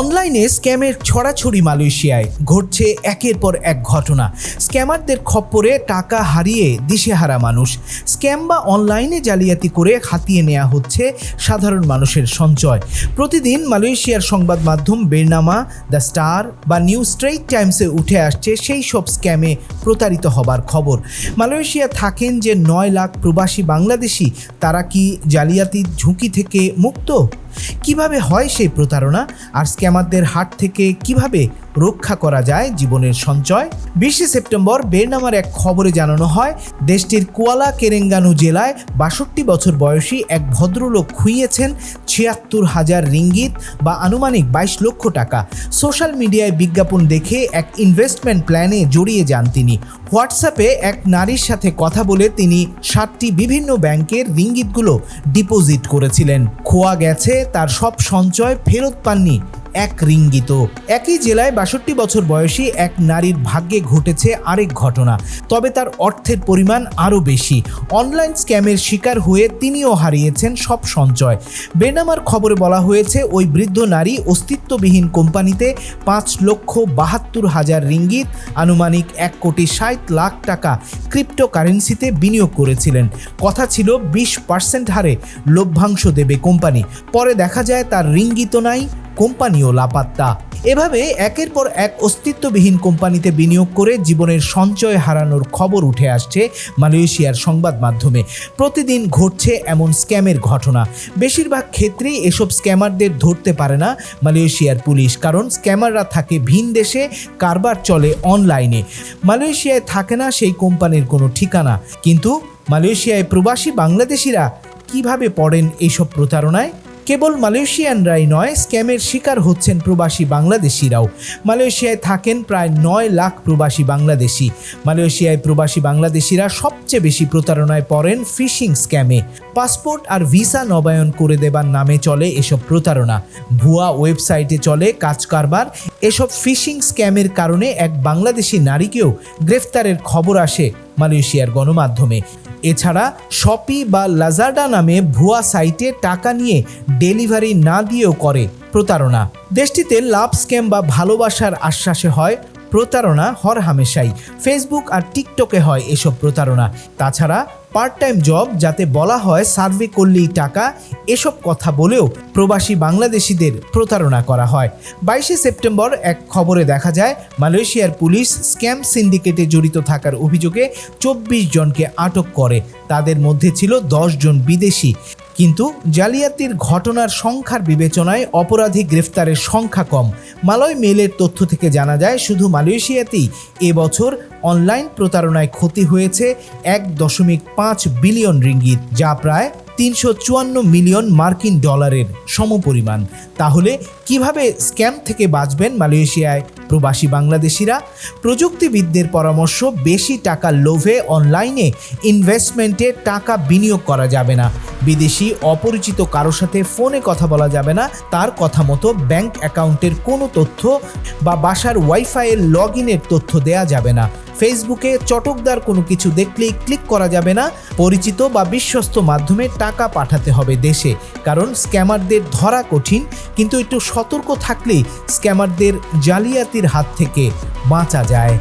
অনলাইনে স্ক্যামের ছড়াছড়ি মালয়েশিয়ায় ঘটছে একের পর এক ঘটনা। স্ক্যামারদের খপ্পরে টাকা হারিয়ে দিশেহারা মানুষ। স্ক্যাম বা অনলাইনে জালিয়াতি করে হাতিয়ে নেওয়া হচ্ছে সাধারণ মানুষের সঞ্চয়। প্রতিদিন মালয়েশিয়ার সংবাদ মাধ্যম বেরনামা দ্য স্টার বা নিউ স্ট্রেইট টাইমসে উঠে আসছে সেই সব স্ক্যামে প্রতারিত হবার খবর। মালয়েশিয়া থাকেন যে নয় লাখ প্রবাসী বাংলাদেশি, তারা কি জালিয়াতির ঝুঁকি থেকে মুক্ত? কীভাবে হয় সেই প্রতারণা? আর স্ক্যামারদের হাত থেকে কীভাবে রক্ষা করা যায় জীবনের সঞ্চয়। বিশে সেপ্টেম্বর বেরনামার এক খবরে জানানো হয়, দেশটির কুয়ালা কেরেঙ্গানু জেলায় বাষট্টি বছর বয়সী এক ভদ্রলোক খুইয়েছেন ছিয়াত্তর হাজার রিঙ্গিত বা আনুমানিক বাইশ লক্ষ টাকা। সোশ্যাল মিডিয়ায় বিজ্ঞাপন দেখে এক ইনভেস্টমেন্ট প্ল্যানে জড়িয়ে যান তিনি। হোয়াটসঅ্যাপে এক নারীর সাথে কথা বলে তিনি সাতটি বিভিন্ন ব্যাংকের রিঙ্গিতগুলো ডিপোজিট করেছিলেন। খোয়া গেছে, তার সব সঞ্চয় ফেরত পাননি। এক রিঙ্গিত। একই জেলায় বাষট্টি বছর বয়সী এক নারীর ভাগ্যে ঘটেছে আরেক ঘটনা। তবে তার অর্থের পরিমাণ আরও বেশি। অনলাইন স্ক্যামের শিকার হয়ে তিনিও হারিয়েছেন সব সঞ্চয়। বেনামার খবরে বলা হয়েছে, ওই বৃদ্ধ নারী অস্তিত্ববিহীন কোম্পানিতে পাঁচ লক্ষ বাহাত্তর হাজার রিঙ্গিত, আনুমানিক এক কোটি ষাট লাখ টাকা ক্রিপ্টোকারেন্সিতে বিনিয়োগ করেছিলেন। কথা ছিল বিশ পার্সেন্ট হারে লভ্যাংশ দেবে কোম্পানি। পরে দেখা যায় তার রিঙ্গিত নাই কোম্পানিও লাপাত্তা। এভাবে একের পর এক অস্তিত্ববিহীন কোম্পানিতে বিনিয়োগ করে জীবনের সঞ্চয় হারানোর খবর উঠে আসছে মালয়েশিয়ার সংবাদ মাধ্যমে। প্রতিদিন ঘটছে এমন স্ক্যামের ঘটনা। বেশিরভাগ ক্ষেত্রেই এসব স্ক্যামারদের ধরতে পারে না মালয়েশিয়ার পুলিশ, কারণ স্ক্যামাররা থাকে ভিন দেশে, কারবার চলে অনলাইনে। মালয়েশিয়ায় থাকে না সেই কোম্পানির কোনো ঠিকানা। কিন্তু মালয়েশিয়ায় প্রবাসী বাংলাদেশিরা কীভাবে পড়েন এইসব প্রতারণায়? কেবল মালয়েশিয়ানরাই নয়, স্ক্যামের শিকার হচ্ছেন প্রবাসী বাংলাদেশিরাও। মালয়েশিয়ায় থাকেন প্রায় নয় লাখ প্রবাসী বাংলাদেশি। মালয়েশিয়ায় প্রবাসী বাংলাদেশিরা সবচেয়ে বেশি প্রতারণায় পড়েন ফিশিং স্ক্যামে। পাসপোর্ট আর ভিসা নবায়ন করে দেবার নামে চলে এসব প্রতারণা। ভুয়া ওয়েবসাইটে চলে কাজ কারবার। এসব ফিশিং স্ক্যামের কারণে এক বাংলাদেশি নারীকেও গ্রেফতারের খবর আসে মালয়েশিয়ার গণমাধ্যমে। এছাড়া শপি বা লাজাডা নামে ভুয়া সাইটে টাকা নিয়ে ডেলিভারি না দিয়েও করে প্রতারণা। দেশটিতে লাভ স্ক্যাম বা ভালোবাসার আশ্বাসে হয় প্রতারণা হর হামেশাই। ফেসবুক আর টিকটকে হয় এসব প্রতারণা। তাছাড়া পার্ট টাইম জব যাতে বলা হয় সার্ভে করলেই টাকা, এসব কথা বলেও প্রবাসী বাংলাদেশিদের প্রতারণা করা হয়। বাইশে সেপ্টেম্বর এক খবরে দেখা যায়, মালয়েশিয়ার পুলিশ স্ক্যাম সিন্ডিকেটে জড়িত থাকার অভিযোগে চব্বিশ জনকে আটক করে। তাদের মধ্যে ছিল দশ জন বিদেশি। কিন্তু জালিয়াতির ঘটনার সংখ্যার বিবেচনায় অপরাধী গ্রেফতারের সংখ্যা কম। মালয় মেলের তথ্য থেকে জানা যায়, শুধু মালয়েশিয়াতেই এবছর অনলাইন প্রতারণায় ক্ষতি হয়েছে এক দশমিক পাঁচ বিলিয়ন রিঙ্গিত, যা প্রায় তিনশো চুয়ান্ন মিলিয়ন মার্কিন ডলারের সমপরিমাণ। তাহলে কীভাবে স্ক্যাম থেকে বাঁচবেন মালয়েশিয়ায়? প্রবাসী বাংলাদেশিরা? প্রযুক্তিবিদদের পরামর্শ, বেশি টাকার লোভে অনলাইনে ইনভেস্টমেন্টে টাকা বিনিয়োগ করা যাবে না। বিদেশি অপরিচিত কারোর সাথে ফোনে কথা বলা যাবে না। তার কথা মতো ব্যাংক অ্যাকাউন্টের কোনো তথ্য বা বাসার ওয়াইফাইয়ের লগ ইনের তথ্য দেয়া যাবে না। ফেসবুকে চটকদার কোনো কিছু দেখলেই ক্লিক করা যাবে না। পরিচিত বা বিশ্বস্ত মাধ্যমে টাকা পাঠাতে হবে দেশে। কারণ স্ক্যামারদের ধরা কঠিন, কিন্তু একটু সতর্ক থাকলেই স্ক্যামারদের জালিয়াতির হাত থেকে বাঁচা যায়।